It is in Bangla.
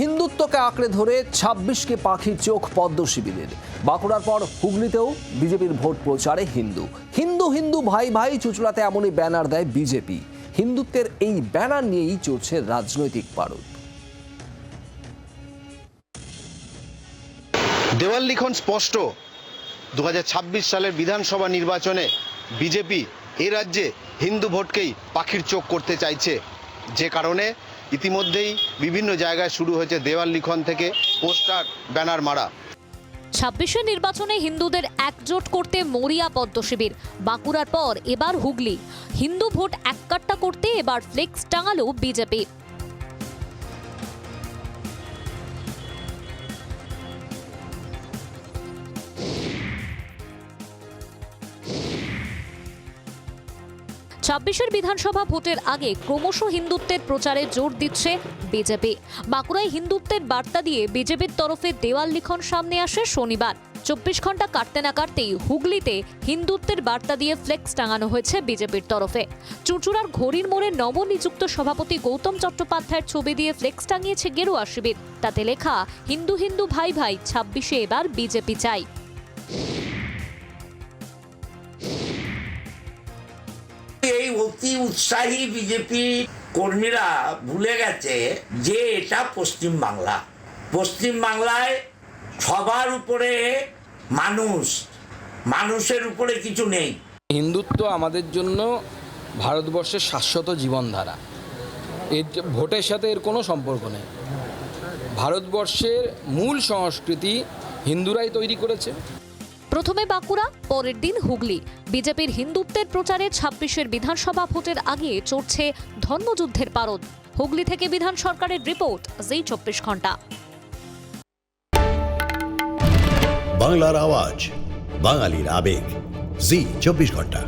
হিন্দুত্বকে আঁকড়ে ধরে ছাব্বিশকে পাখির চোখ পদ্ম শিবিরের। বাঁকুড়ার পর হুগলিতেও বিজেপির ভোট প্রচারে হিন্দু। হিন্দু হিন্দু ভাই ভাই চুচড়াতে এমনই ব্যানার দেয় বিজেপি। হিন্দুত্বের এই ব্যানার নিয়েই চলছে রাজনৈতিক পারদ। দেওয়াল লিখন স্পষ্ট। দু হাজার ছাব্বিশ সালের বিধানসভা নির্বাচনে বিজেপি এ রাজ্যে হিন্দু ভোটকেই পাখির চোখ করতে চাইছে। যে কারণে ইতিমধ্যেই বিভিন্ন জায়গায় শুরু হয়েছে দেওয়াল লিখন থেকে পোস্টার, ব্যানার মারা। ছাব্বিশে নির্বাচনে হিন্দুদের একজোট করতে মরিয়া পদ্ম শিবির বাঁকুড়ার পর এবার হুগলি। হিন্দু ভোট এককাট্টা করতে এবার ফ্লেক্স টাঙালো বিজেপি। ছাব্বিশের বিধানসভা ভোটের আগে ক্রমশ হিন্দুত্বের প্রচারে জোর দিচ্ছে বিজেপি। বাঁকুড়ায় হিন্দুত্বের বার্তা দিয়ে বিজেপির তরফে দেওয়াল লিখন সামনে আসে শনিবার। চব্বিশ ঘণ্টা কাটতে না কাটতেই হুগলিতে হিন্দুত্বের বার্তা দিয়ে ফ্লেক্স টাঙানো হয়েছে বিজেপির তরফে। চুঁচুড়ার ঘড়ির মোড়ে নবনিযুক্ত সভাপতি গৌতম চট্টোপাধ্যায়ের ছবি দিয়ে ফ্লেক্স টাঙিয়েছে গেরুয়া শিবির। তাতে লেখা, হিন্দু হিন্দু ভাই ভাই, ছাব্বিশে এবার বিজেপি চাই। অতি উৎসাহী বিজেপি কর্মীরা ভুলে গেছে যে এটা পশ্চিম বাংলা। পশ্চিম বাংলায় সবার উপরে মানুষ, মানুষের উপরে কিছু নেই। হিন্দুত্ব আমাদের জন্য ভারতবর্ষের শাশ্বত জীবনধারা। এর ভোটের সাথে এর কোনো সম্পর্ক নেই। ভারতবর্ষের মূল সংস্কৃতি হিন্দুরাই তৈরি করেছে। প্রথমে বাঁকুড়া, পরের দিন হুগলি। বিজেপির হিন্দুত্বের প্রচারে ছাব্বিশের বিধানসভা ভোটের আগে চড়ছে ধর্মযুদ্ধের পারদ। হুগলি থেকে বিধান সরকারের রিপোর্ট যেই চব্বিশ ঘণ্টা। বাংলার আওয়াজ, বাঙালির আবেগ, জি চব্বিশ ঘণ্টা।